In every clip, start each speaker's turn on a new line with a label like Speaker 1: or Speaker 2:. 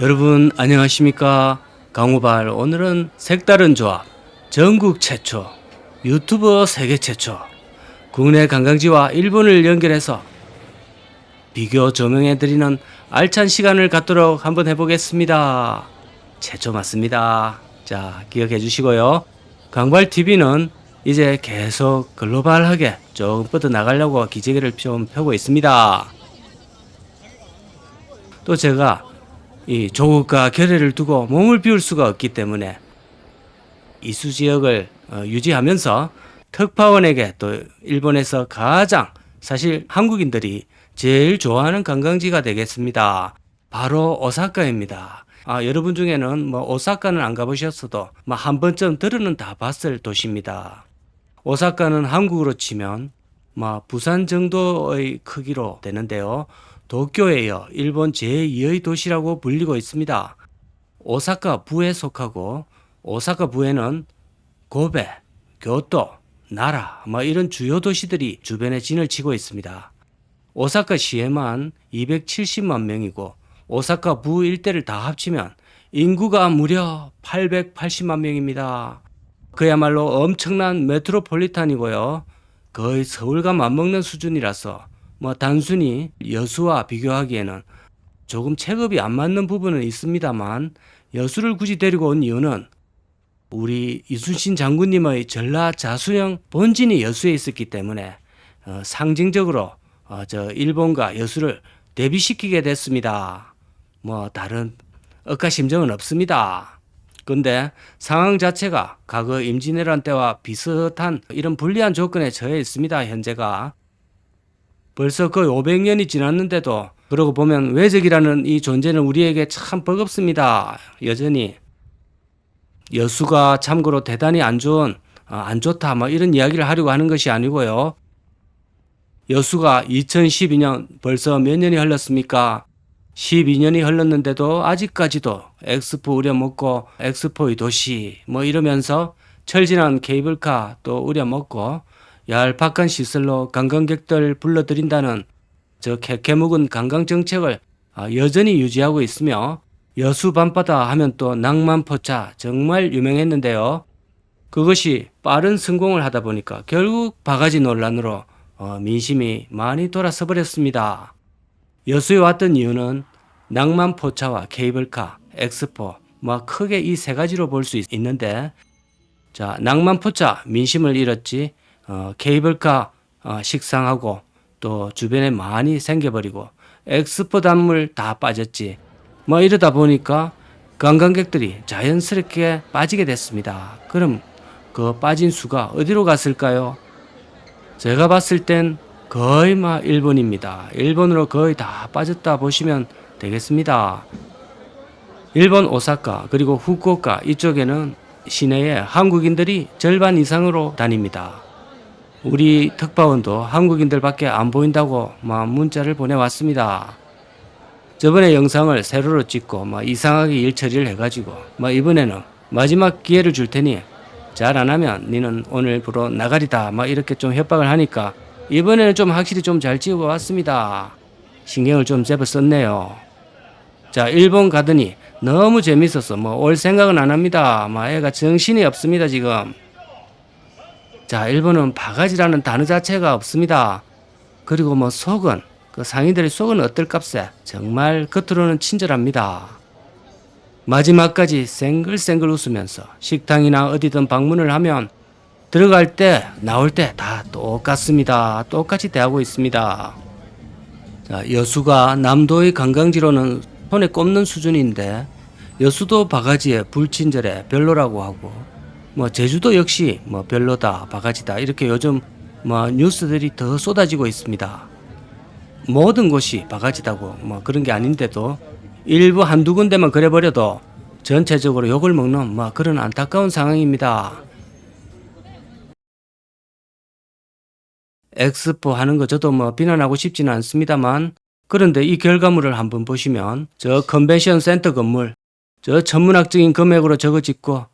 Speaker 1: 여러분 안녕하십니까? 강우발. 오늘은 색다른 조합. 전국 최초. 유튜버 세계 최초. 국내 관광지와 일본을 연결해서 비교 조명해 드리는 알찬 시간을 갖도록 한번 해보겠습니다. 최초 맞습니다. 자 기억해 주시고요. 강발 TV는 이제 계속 글로벌하게 조금 뻗어 나가려고 기재기를 좀 펴고 있습니다. 또 제가 이 조국과 결례를 두고 몸을 비울 수가 없기 때문에 이수 지역을 어, 유지하면서 특파원에게 또 일본에서 가장 사실 한국인들이 제일 좋아하는 관광지가 되겠습니다. 바로 오사카입니다. 아, 여러분 중에는 뭐 오사카는 안 가보셨어도 뭐 한 번쯤 들으는 다 봤을 도시입니다. 오사카는 한국으로 치면 뭐 부산 정도의 크기로 되는데요. 도쿄에 이어 일본 제2의 도시라고 불리고 있습니다. 오사카 부에 속하고 오사카 부에는 고베, 교토, 나라 뭐 이런 주요 도시들이 주변에 진을 치고 있습니다. 오사카 시에만 270만 명이고 오사카 부 일대를 다 합치면 인구가 무려 880만 명입니다. 그야말로 엄청난 메트로폴리탄이고요. 거의 서울과 맞먹는 수준이라서 뭐 단순히 여수와 비교하기에는 조금 체급이 안 맞는 부분은 있습니다만 여수를 굳이 데리고 온 이유는 우리 이순신 장군님의 전라 자수령 본진이 여수에 있었기 때문에 어, 상징적으로 어, 저 일본과 여수를 대비시키게 됐습니다. 뭐 다른 억가심정은 없습니다. 근데 상황 자체가 과거 임진왜란 때와 비슷한 이런 불리한 조건에 처해 있습니다. 현재가 벌써 거의 500년이 지났는데도 그러고 보면 외적이라는 이 존재는 우리에게 참 버겁습니다. 여전히 여수가 참고로 대단히 안 좋은 어, 안 좋다 뭐 이런 이야기를 하려고 하는 것이 아니고요. 여수가 2012년 벌써 몇 년이 흘렀습니까? 12년이 흘렀는데도 아직까지도 엑스포 우려먹고 엑스포의 도시 뭐 이러면서 철진한 케이블카 또 우려먹고 얄팍한 시설로 관광객들 불러들인다는 저 캐캐묵은 관광 정책을 아, 여전히 유지하고 있으며 여수 밤바다 하면 또 낭만포차 정말 유명했는데요. 그것이 빠른 성공을 하다 보니까 결국 바가지 논란으로 어, 민심이 많이 돌아서 버렸습니다. 여수에 왔던 이유는 낭만포차와 케이블카, 엑스포, 뭐 크게 이 세 가지로 볼 수 있는데 자 낭만포차 민심을 잃었지 어, 케이블카 어, 식상하고 또 주변에 많이 생겨버리고 엑스포 단물 다 빠졌지. 뭐 이러다 보니까 관광객들이 자연스럽게 빠지게 됐습니다. 그럼 그 빠진 수가 어디로 갔을까요? 제가 봤을 땐 거의 막 일본입니다. 일본으로 거의 다 빠졌다 보시면 되겠습니다. 일본 오사카 그리고 후쿠오카 이쪽에는 시내에 한국인들이 절반 이상으로 다닙니다. 우리 특파원도 한국인들밖에 안 보인다고 막 문자를 보내왔습니다. 저번에 영상을 세로로 찍고 막 이상하게 일 처리를 해가지고 막 이번에는 마지막 기회를 줄 테니 잘 안 하면 니는 오늘부로 나가리다 막 이렇게 좀 협박을 하니까 이번에는 좀 확실히 좀 잘 찍어 왔습니다. 신경을 좀 제법 썼네요. 자 일본 가더니 너무 재밌어서 뭐 올 생각은 안 합니다. 막 애가 정신이 없습니다 지금. 자, 일본은 바가지라는 단어 자체가 없습니다. 그리고 뭐 속은 그 상인들의 속은 어떨값에 정말 겉으로는 친절합니다. 마지막까지 생글생글 웃으면서 식당이나 어디든 방문을 하면 들어갈 때 나올 때 다 똑같습니다. 똑같이 대하고 있습니다. 자, 여수가 남도의 관광지로는 손에 꼽는 수준인데 여수도 바가지에 불친절해 별로라고 하고 뭐 제주도 역시 뭐 별로다 바가지다 이렇게 요즘 뭐 뉴스들이 더 쏟아지고 있습니다. 모든 곳이 바가지다고 뭐 그런 게 아닌데도 일부 한두 군데만 그래버려도 전체적으로 욕을 먹는 뭐 그런 안타까운 상황입니다. 엑스포 하는 거 저도 뭐 비난하고 싶지는 않습니다만 그런데 이 결과물을 한번 보시면 저 컨벤션 센터 건물 저 천문학적인 금액으로 저거 짓고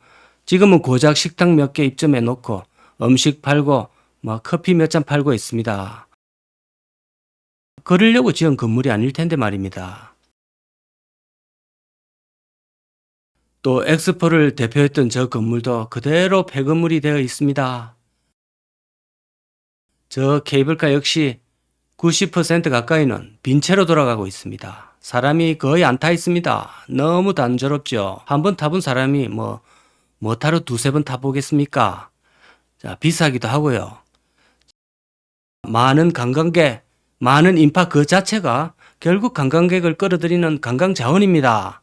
Speaker 1: 지금은 고작 식당 몇 개 입점해 놓고 음식 팔고 뭐 커피 몇 잔 팔고 있습니다. 그러려고 지은 건물이 아닐 텐데 말입니다. 또 엑스포를 대표했던 저 건물도 그대로 폐건물이 되어 있습니다. 저 케이블카 역시 90% 가까이는 빈 채로 돌아가고 있습니다. 사람이 거의 안 타 있습니다. 너무 단조롭죠. 한번 타본 사람이 뭐, 뭐 타러 두세 번 타보겠습니까? 자, 비싸기도 하고요. 많은 관광객, 많은 인파 그 자체가 결국 관광객을 끌어들이는 관광 자원입니다.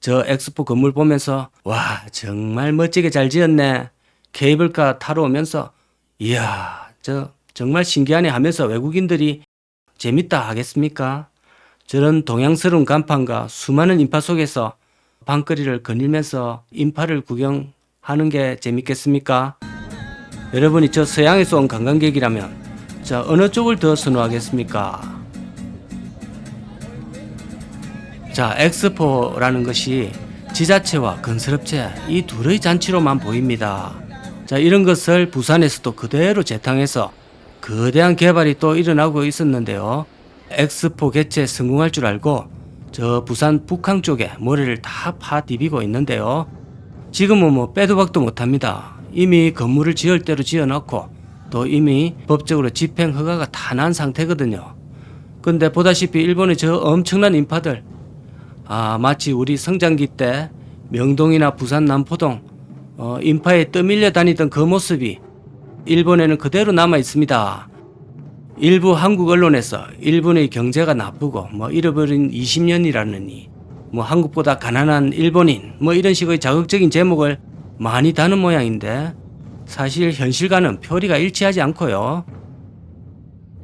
Speaker 1: 저 엑스포 건물 보면서 와 정말 멋지게 잘 지었네. 케이블카 타러 오면서 이야 저 정말 신기하네 하면서 외국인들이 재밌다 하겠습니까? 저런 동양스러운 간판과 수많은 인파 속에서 방거리를 거닐면서 인파를 구경하는 게 재밌겠습니까? 여러분이 저 서양에서 온 관광객이라면 자 어느 쪽을 더 선호하겠습니까? 자 엑스포라는 것이 지자체와 건설업체 이 둘의 잔치로만 보입니다. 자 이런 것을 부산에서도 그대로 재탕해서 거대한 개발이 또 일어나고 있었는데요. 엑스포 개최 성공할 줄 알고 저 부산 북항 쪽에 모래를 다 파디비고 있는데요. 지금은 뭐 빼도 박도 못합니다. 이미 건물을 지을 대로 지어놓고 또 이미 법적으로 집행 허가가 다 난 상태거든요. 근데 보다시피 일본의 저 엄청난 인파들 아 마치 우리 성장기 때 명동이나 부산 남포동 어, 인파에 떠밀려 다니던 그 모습이 일본에는 그대로 남아 있습니다. 일부 한국 언론에서 일본의 경제가 나쁘고 뭐 잃어버린 20년이라느니 뭐 한국보다 가난한 일본인 뭐 이런 식의 자극적인 제목을 많이 다는 모양인데 사실 현실과는 표리가 일치하지 않고요.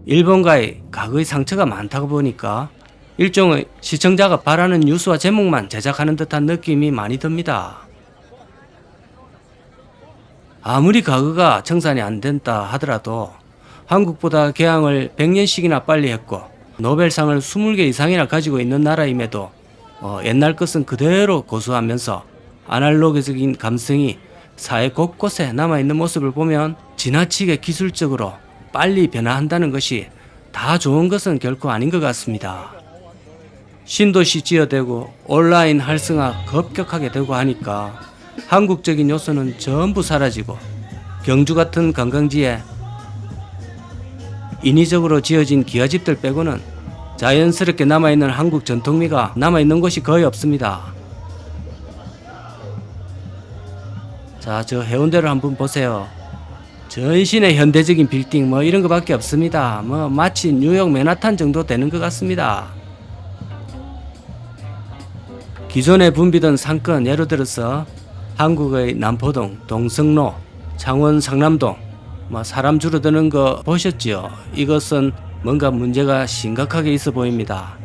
Speaker 1: 일본과의 과거의 상처가 많다고 보니까 일종의 시청자가 바라는 뉴스와 제목만 제작하는 듯한 느낌이 많이 듭니다. 아무리 과거가 청산이 안 된다 하더라도 한국보다 개항을 100년씩이나 빨리 했고 노벨상을 20개 이상이나 가지고 있는 나라임에도 어, 옛날 것은 그대로 고수하면서 아날로그적인 감성이 사회 곳곳에 남아있는 모습을 보면 지나치게 기술적으로 빨리 변화한다는 것이 다 좋은 것은 결코 아닌 것 같습니다. 신도시 지어대고 온라인 활성화 급격하게 되고 하니까 한국적인 요소는 전부 사라지고 경주 같은 관광지에 인위적으로 지어진 기와집들 빼고는 자연스럽게 남아있는 한국 전통미가 남아있는 곳이 거의 없습니다. 자, 저 해운대를 한번 보세요. 전신의 현대적인 빌딩 뭐 이런 거밖에 없습니다. 뭐 마치 뉴욕 맨하탄 정도 되는 것 같습니다. 기존에 붐비던 상권 예를 들어서 한국의 남포동, 동성로, 창원 상남동 뭐 사람 줄어드는 거 보셨지요? 이것은 뭔가 문제가 심각하게 있어 보입니다.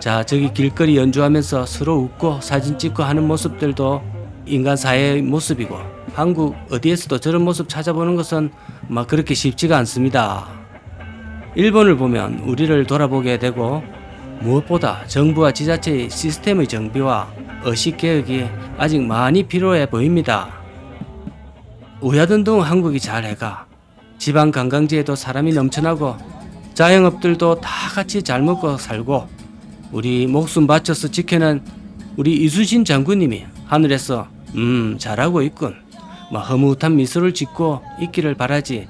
Speaker 1: 자, 저기 길거리 연주하면서 서로 웃고 사진 찍고 하는 모습들도 인간 사회의 모습이고 한국 어디에서도 저런 모습 찾아보는 것은 막 그렇게 쉽지가 않습니다. 일본을 보면 우리를 돌아보게 되고 무엇보다 정부와 지자체의 시스템의 정비와 의식 개혁이 아직 많이 필요해 보입니다. 우야든둥 한국이 잘 해가 지방 관광지에도 사람이 넘쳐나고 자영업들도 다 같이 잘 먹고 살고 우리 목숨 바쳐서 지켜낸 우리 이수진 장군님이 하늘에서 음 잘하고 있군 뭐 허무한 미소를 짓고 있기를 바라지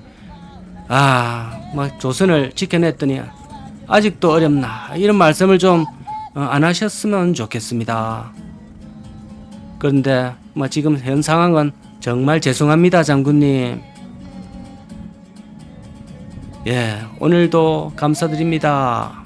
Speaker 1: 아 막 조선을 지켜냈더니 아직도 어렵나 이런 말씀을 좀 안 하셨으면 좋겠습니다. 그런데 뭐 지금 현 상황은 정말 죄송합니다 장군님. 예 오늘도 감사드립니다.